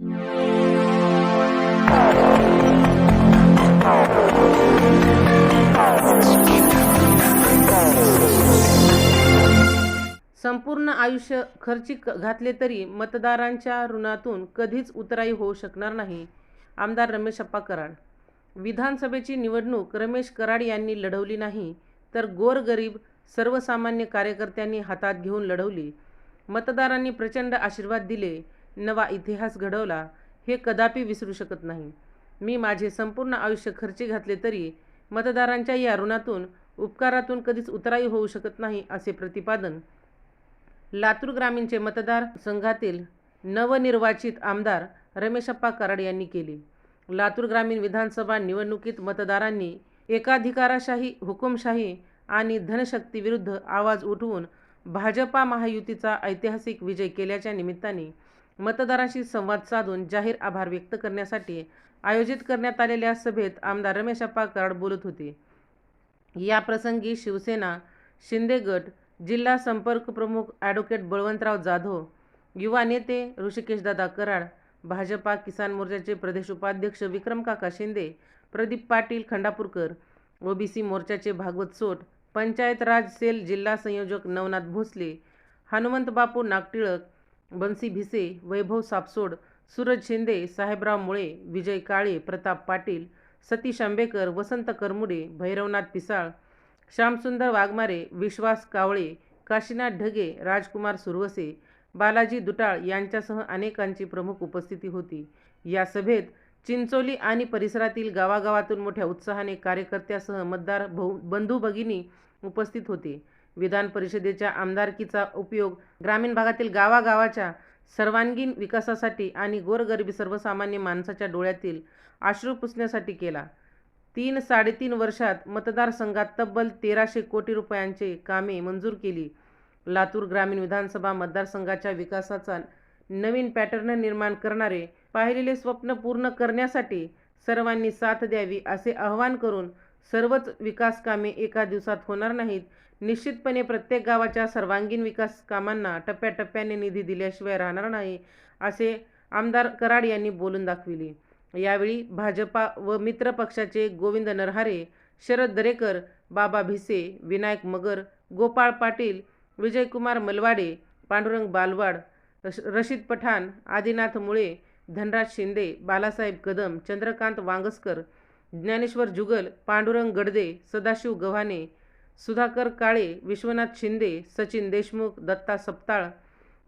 संपूर्ण आयुष्य खर्ची घातले तरी मतदारांच्या ऋणातून कधीच उतराई होऊ शकणार नाही. आमदार रमेश अप्पा कराड विधानसभेची निवडणूक रमेश कराड यांनी लढवली नाही तर गोरगरीब सर्वसामान्य कार्यकर्त्यांनी हातात घेऊन लढवली. मतदारांनी प्रचंड आशीर्वाद दिले. नवा इतिहास घडवला हे कदापि विसरू शकत नाही. मी माझे संपूर्ण आयुष्य खर्ची घातले तरी मतदारांच्या या ऋणातून उपकारातून कधीच उतराई होऊ शकत नाही असे प्रतिपादन लातूर ग्रामीणचे मतदार संघातील नवनिर्वाचित आमदार रमेशप्पा कराड यांनी केले. लातूर ग्रामीण विधानसभा निवडणुकीत मतदारांनी एकाधिकाराशाही हुकुमशाही आणि धनशक्तीविरुद्ध आवाज उठवून भाजपा महायुतीचा ऐतिहासिक विजय केल्याच्या निमित्ताने मतदारांशी संवाद साधून जाहीर आभार व्यक्त करण्यासाठी आयोजित करण्यात आलेल्या सभेत आमदार रमेशप्पा कराड बोलत होते. या प्रसंगी शिवसेना शिंदे गट जिल्हा संपर्क प्रमुख ॲडव्होकेट बळवंतराव जाधव युवा नेते ऋषिकेशदादा कराड भाजपा किसान मोर्चाचे प्रदेश उपाध्यक्ष विक्रम काका शिंदे प्रदीप पाटील खंडापूरकर ओबीसी मोर्चाचे भागवत सोट पंचायत राज सेल जिल्हा संयोजक नवनाथ भोसले हनुमंत बापू नागटिळक बन्सी भिसे वैभव सापसोड सूरज शिंदे साहेबराव मुळे विजय काळे प्रताप पाटील सतीश आंबेकर वसंत करमुडे भैरवनाथ पिसाळ श्यामसुंदर वाघमारे विश्वास कावळे काशीनाथ ढगे राजकुमार सुरवसे बालाजी दुटाळ यांच्यासह अनेकांची प्रमुख उपस्थिती होती. या सभेत चिंचोली आणि परिसरातील गावागावातून मोठ्या उत्साहाने कार्यकर्त्यासह मतदार भाऊ बंधू भगिनी उपस्थित होते. विधान परिषदेच्या आमदारकीचा उपयोग ग्रामीण भागातील गावागावाच्या सर्वांगीण विकासासाठी आणि गोरगरिबी सर्वसामान्य माणसाच्या डोळ्यातील आश्रू पुसण्यासाठी केला. तीन साडेतीन वर्षात मतदारसंघात तब्बल तेराशे कोटी रुपयांचे कामे मंजूर केली. लातूर ग्रामीण विधानसभा मतदारसंघाच्या विकासाचा नवीन पॅटर्न निर्माण करणारे पाहिलेले स्वप्न पूर्ण करण्यासाठी सर्वांनी साथ द्यावी असे आवाहन करून सर्वच विकास कामे एका दिवसात होणार नाहीत. निश्चितपणे प्रत्येक गावाच्या सर्वांगीण विकास कामांना टप्प्याटप्प्याने निधी दिल्याशिवाय राहणार नाही असे आमदार कराड यांनी बोलून दाखविले. यावेळी भाजपा व मित्र पक्षाचे गोविंद नरहारे शरद दरेकर बाबा भिसे विनायक मगर गोपाळ पाटील विजयकुमार मलवाडे पांडुरंग बालवाड रश- रशीद पठाण आदिनाथ मुळे धनराज शिंदे बालासाहेब कदम चंद्रकांत वांगस्कर ज्ञानेश्वर जुगल पांडुरंग गडदे सदाशिव गव्हाणे सुधाकर काळे विश्वनाथ शिंदे सचिन देशमुख दत्ता सपताळ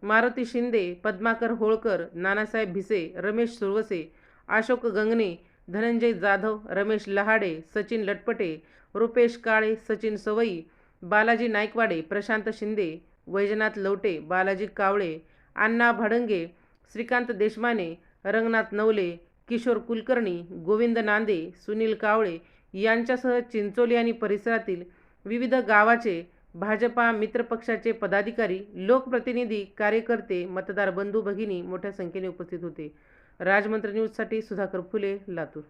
मारुती शिंदे पद्माकर होळकर नानासाहेब भिसे रमेश सुरवसे अशोक गंगणे धनंजय जाधव रमेश लहाडे सचिन लटपटे रुपेश काळे सचिन सवई बालाजी नायकवाडे प्रशांत शिंदे वैजनाथ लवटे बालाजी कावळे अण्णा भाडंगे श्रीकांत देशमाने रंगनाथ नवले किशोर कुलकर्णी गोविंद नांदे सुनील कावळे यांच्यासह चिंचोली आणि परिसरातील विविध गावाचे भाजपा मित्रपक्षाचे पदाधिकारी लोकप्रतिनिधी कार्यकर्ते मतदार बंधू भगिनी मोठ्या संख्येने उपस्थित होते. राजमंत्र न्यूजसाठी सुधाकर फुले लातूर.